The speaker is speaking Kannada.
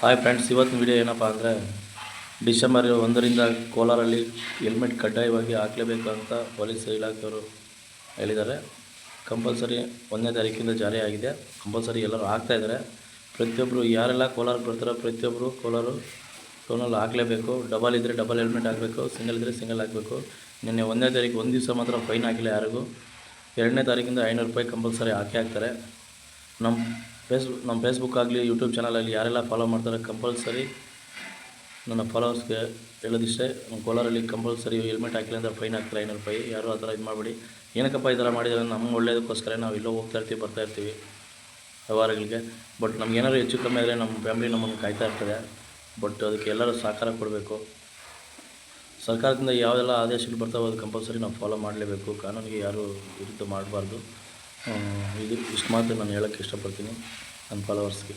ಹಾಯ್ ಫ್ರೆಂಡ್ಸ್ ಇವತ್ತಿನ ವಿಡಿಯೋ ಏನಪ್ಪ ಅಂದರೆ ಡಿಸೆಂಬರ್ ಒಂದರಿಂದ ಕೋಲಾರಲ್ಲಿ ಹೆಲ್ಮೆಟ್ ಕಡ್ಡಾಯವಾಗಿ ಹಾಕಲೇಬೇಕು ಅಂತ ಪೊಲೀಸ್ ಇಲಾಖೆಯವರು ಹೇಳಿದ್ದಾರೆ. ಕಂಪಲ್ಸರಿ ಒಂದನೇ ತಾರೀಕಿಂದ ಜಾರಿಯಾಗಿದೆ ಕಂಪಲ್ಸರಿ ಎಲ್ಲರೂ ಹಾಕ್ತಾ ಇದ್ದಾರೆ. ಪ್ರತಿಯೊಬ್ಬರು ಯಾರೆಲ್ಲ ಕೋಲಾರ ಬರ್ತಾರೋ ಪ್ರತಿಯೊಬ್ಬರು ಕೋಲಾರು ಟೋನಲ್ಲಿ ಹಾಕಲೇಬೇಕು. ಡಬಲ್ ಇದ್ದರೆ ಡಬಲ್ ಹೆಲ್ಮೆಟ್ ಹಾಕಬೇಕು ಸಿಂಗಲ್ ಇದ್ದರೆ ಸಿಂಗಲ್ ಹಾಕಬೇಕು. ನಿನ್ನೆ ಒಂದನೇ ತಾರೀಕು ಒಂದು ದಿವಸ ಮಾತ್ರ ಫೈನ್ ಹಾಕಿಲ್ಲ ಯಾರಿಗೂ. ಎರಡನೇ ತಾರೀಕಿಂದ ಐನೂರು ರೂಪಾಯಿ ಕಂಪಲ್ಸರಿ ಹಾಕಿ ಹಾಕ್ತಾರೆ. ನಮ್ಮ ಫೇಸ್ಬುಕ್ ನಮ್ಮ ಫೇಸ್ಬುಕ್ ಆಗಲಿ ಯೂಟ್ಯೂಬ್ ಚಾನಲಾಗಲಿ ಯಾರೆಲ್ಲ ಫಾಲೋ ಮಾಡ್ತಾರೆ ಕಂಪಲ್ಸರಿ ನನ್ನ ಫಾಲೋವರ್ಸ್ಗೆ ಹೇಳೋದಿಷ್ಟೇ, ನಮ್ಮ ಕೋಲಾರಲ್ಲಿ ಕಂಪಲ್ಸರಿ ಹೆಲ್ಮೆಟ್ ಹಾಕಿಲ್ಲ ಅಂದರೆ ಫೈನ್ ಹಾಕ್ತಾರೆ ಐನೂರು ರೂಪಾಯಿ ಯಾರು ಆ ಥರ ಇದು ಮಾಡಬೇಡಿ. ಏನಕ್ಕಪ್ಪ ಈ ಥರ ಮಾಡಿದರೆ ನಮ್ಗೆ ಒಳ್ಳೆಯದಕ್ಕೋಸ್ಕರ ನಾವು ಎಲ್ಲೋ ಹೋಗ್ತಾ ಇರ್ತೀವಿ, ಬರ್ತಾ ಇರ್ತೀವಿ ವ್ಯವಹಾರಗಳಿಗೆ. ಬಟ್ ನಮಗೇನಾದ್ರು ಹೆಚ್ಚು ಕಮ್ಮಿ ಆದರೆ ನಮ್ಮ ಫ್ಯಾಮಿಲಿ ನಮ್ಮನ್ನು ಕಾಯ್ತಾ ಇರ್ತದೆ. ಬಟ್ ಅದಕ್ಕೆ ಎಲ್ಲರೂ ಸಹಕಾರ ಕೊಡಬೇಕು. ಸರ್ಕಾರದಿಂದ ಯಾವುದೆಲ್ಲ ಆದೇಶಗಳು ಬರ್ತಾವೋ ಅದು ಕಂಪಲ್ಸರಿ ನಾವು ಫಾಲೋ ಮಾಡಲೇಬೇಕು. ಕಾನೂನಿಗೆ ಯಾರೂ ವಿರುದ್ಧ ಮಾಡಬಾರ್ದು. ಇದು ಇಷ್ಟು ಮಾತ್ರ ನಾನು ಹೇಳೋಕ್ಕೆ ಇಷ್ಟಪಡ್ತೀನಿ. ನನ್ನ ಫಾಲೋವರ್ಸ್ಗೆ